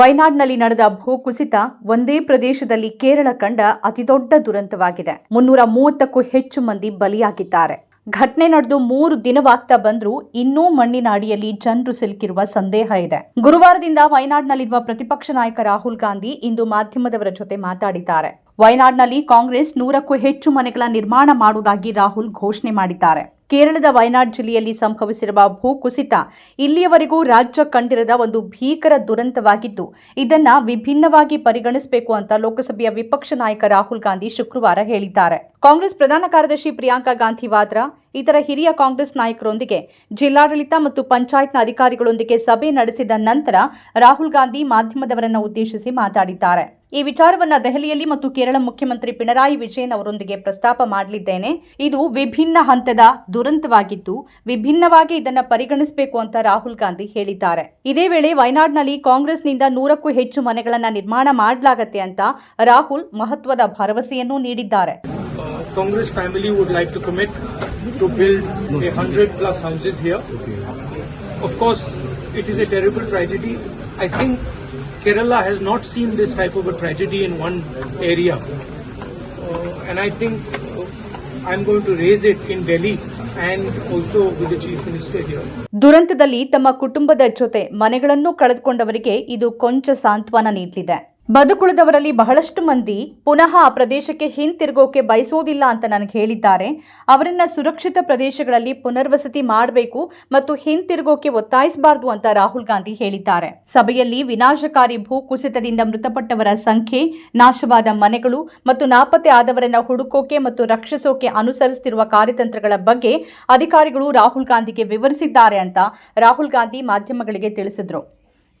ವಯನಾಡ್ನಲ್ಲಿ ನಡೆದ ಭೂಕುಸಿತ ಒಂದೇ ಪ್ರದೇಶದಲ್ಲಿ ಕೇರಳ ಕಂಡ ಅತಿದೊಡ್ಡ ದುರಂತವಾಗಿದೆ. ಮುನ್ನೂರ ಮೂವತ್ತಕ್ಕೂ ಹೆಚ್ಚು ಮಂದಿ ಬಲಿಯಾಗಿದ್ದಾರೆ. ಘಟನೆ ನಡೆದು ಮೂರು ದಿನವಾಗ್ತಾ ಬಂದ್ರೂ ಇನ್ನೂ ಮಣ್ಣಿನ ಅಡಿಯಲ್ಲಿ ಜನರು ಸಿಲುಕಿರುವ ಸಂದೇಹ ಇದೆ. ಗುರುವಾರದಿಂದ ವಯನಾಡ್ನಲ್ಲಿರುವ ಪ್ರತಿಪಕ್ಷ ನಾಯಕ ರಾಹುಲ್ ಗಾಂಧಿ ಇಂದು ಮಾಧ್ಯಮದವರ ಜೊತೆ ಮಾತಾಡಿದ್ದಾರೆ. ವಯನಾಡ್ನಲ್ಲಿ ಕಾಂಗ್ರೆಸ್ ನೂರಕ್ಕೂ ಹೆಚ್ಚು ಮನೆಗಳ ನಿರ್ಮಾಣ ಮಾಡುವುದಾಗಿ ರಾಹುಲ್ ಘೋಷಣೆ ಮಾಡಿದ್ದಾರೆ. ಕೇರಳದ ವಯನಾಡ್ ಜಿಲ್ಲೆಯಲ್ಲಿ ಸಂಭವಿಸಿರುವ ಭೂಕುಸಿತ ಇಲ್ಲಿಯವರೆಗೂ ರಾಜ್ಯ ಕಂಡಿರದ ಒಂದು ಭೀಕರ ದುರಂತವಾಗಿದ್ದು, ಇದನ್ನ ವಿಭಿನ್ನವಾಗಿ ಪರಿಗಣಿಸಬೇಕು ಅಂತ ಲೋಕಸಭೆಯ ವಿಪಕ್ಷ ನಾಯಕ ರಾಹುಲ್ ಗಾಂಧಿ ಶುಕ್ರವಾರ ಹೇಳಿದ್ದಾರೆ. ಕಾಂಗ್ರೆಸ್ ಪ್ರಧಾನ ಕಾರ್ಯದರ್ಶಿ ಪ್ರಿಯಾಂಕಾ ಗಾಂಧಿ ವಾದ್ರಾ, ಇತರ ಹಿರಿಯ ಕಾಂಗ್ರೆಸ್ ನಾಯಕರೊಂದಿಗೆ ಜಿಲ್ಲಾಡಳಿತ ಮತ್ತು ಪಂಚಾಯತ್ನ ಅಧಿಕಾರಿಗಳೊಂದಿಗೆ ಸಭೆ ನಡೆಸಿದ ನಂತರ ರಾಹುಲ್ ಗಾಂಧಿ ಮಾಧ್ಯಮದವರನ್ನು ಉದ್ದೇಶಿಸಿ ಮಾತಾಡಿದ್ದಾರೆ. ಈ ವಿಚಾರವನ್ನ ದೆಹಲಿಯಲ್ಲಿ ಮತ್ತು ಕೇರಳ ಮುಖ್ಯಮಂತ್ರಿ ಪಿಣರಾಯಿ ವಿಜಯನ್ ಅವರೊಂದಿಗೆ ಪ್ರಸ್ತಾಪ ಮಾಡಲಿದ್ದೇನೆ. ಇದು ವಿಭಿನ್ನ ಹಂತದ ದುರಂತವಾಗಿದ್ದು, ವಿಭಿನ್ನವಾಗಿ ಇದನ್ನ ಪರಿಗಣಿಸಬೇಕು ಅಂತ ರಾಹುಲ್ ಗಾಂಧಿ ಹೇಳಿದ್ದಾರೆ. ಇದೇ ವೇಳೆ ವಯನಾಡ್ನಲ್ಲಿ ಕಾಂಗ್ರೆಸ್ನಿಂದ ನೂರಕ್ಕೂ ಹೆಚ್ಚು ಮನೆಗಳನ್ನ ನಿರ್ಮಾಣ ಮಾಡಲಾಗತ್ತೆ ಅಂತ ರಾಹುಲ್ ಮಹತ್ವದ ಭರವಸೆಯನ್ನು ನೀಡಿದ್ದಾರೆ. Congress family would like to commit to build a hundred plus houses here of course it is a terrible tragedy I think Kerala has not seen this type of a tragedy in one area. Uh, and I think uh, I'm going to raise it in Delhi and also with the Chief Minister here. ದುರಂತದಲ್ಲಿ ತಮ್ಮ ಕುಟುಂಬದ ಜೊತೆ ಮನೆಗಳನ್ನು ಕಳೆದುಕೊಂಡವರಿಗೆ ಇದು ಕೊಂಚ ಸಾಂತ್ವನ ನೀಡಲಿದೆ ಬದುಕುಳಿದವರಲ್ಲಿ ಬಹಳಷ್ಟು ಮಂದಿ ಪುನಃ ಆ ಪ್ರದೇಶಕ್ಕೆ ಹಿಂತಿರುಗೋಕೆ ಬಯಸೋದಿಲ್ಲ ಅಂತ ನನಗೆ ಹೇಳಿದ್ದಾರೆ. ಅವರನ್ನ ಸುರಕ್ಷಿತ ಪ್ರದೇಶಗಳಲ್ಲಿ ಪುನರ್ವಸತಿ ಮಾಡಬೇಕು ಮತ್ತು ಹಿಂತಿರುಗೋಕೆ ಒತ್ತಾಯಿಸಬಾರದು ಅಂತ ರಾಹುಲ್ ಗಾಂಧಿ ಹೇಳಿದ್ದಾರೆ. ಸಭೆಯಲ್ಲಿ ವಿನಾಶಕಾರಿ ಭೂಕುಸಿತದಿಂದ ಮೃತಪಟ್ಟವರ ಸಂಖ್ಯೆ, ನಾಶವಾದ ಮನೆಗಳು ಮತ್ತು ನಾಪತ್ತೆ ಆದವರನ್ನ ಹುಡುಕೋಕೆ ಮತ್ತು ರಕ್ಷಿಸೋಕೆ ಅನುಸರಿಸುತ್ತಿರುವ ಕಾರ್ಯತಂತ್ರಗಳ ಬಗ್ಗೆ ಅಧಿಕಾರಿಗಳು ರಾಹುಲ್ ಗಾಂಧಿಗೆ ವಿವರಿಸಿದ್ದಾರೆ ಅಂತ ರಾಹುಲ್ ಗಾಂಧಿ ಮಾಧ್ಯಮಗಳಿಗೆ ತಿಳಿಸಿದ್ರು.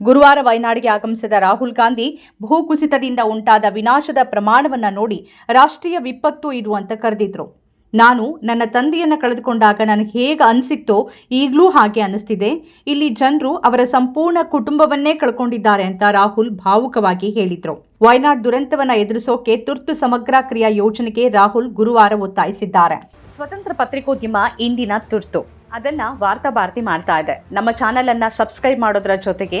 ಗುರುವಾರ ವಯನಾಡಿಗೆ ಆಗಮಿಸಿದ ರಾಹುಲ್ ಗಾಂಧಿ ಭೂಕುಸಿತದಿಂದ ಉಂಟಾದ ವಿನಾಶದ ಪ್ರಮಾಣವನ್ನ ನೋಡಿ ರಾಷ್ಟ್ರೀಯ ವಿಪತ್ತು ಇದು ಅಂತ ಕರೆದಿದ್ರು. ನಾನು ನನ್ನ ತಂದೆಯನ್ನ ಕಳೆದುಕೊಂಡಾಗ ನನಗೆ ಹೇಗೆ ಅನಿಸಿತ್ತೋ ಈಗಲೂ ಹಾಗೆ ಅನಿಸ್ತಿದೆ. ಇಲ್ಲಿ ಜನರು ಅವರ ಸಂಪೂರ್ಣ ಕುಟುಂಬವನ್ನೇ ಕಳ್ಕೊಂಡಿದ್ದಾರೆ ಅಂತ ರಾಹುಲ್ ಭಾವುಕವಾಗಿ ಹೇಳಿದ್ರು. ವಯನಾಡ್ ದುರಂತವನ್ನ ಎದುರಿಸೋಕೆ ತುರ್ತು ಸಮಗ್ರ ಕ್ರಿಯಾ ಯೋಜನೆಗೆ ರಾಹುಲ್ ಗುರುವಾರ ಒತ್ತಾಯಿಸಿದ್ದಾರೆ. ಸ್ವತಂತ್ರ ಪತ್ರಿಕೋದ್ಯಮ ಇಂದಿನ ತುರ್ತು. ಅದನ್ನ ವಾರ್ತಾ ಭಾರತಿ ಮಾಡ್ತಾ ಇದೆ. ನಮ್ಮ ಚಾನೆಲ್ ಅನ್ನ ಸಬ್ಸ್ಕ್ರೈಬ್ ಮಾಡೋದ್ರ ಜೊತೆಗೆ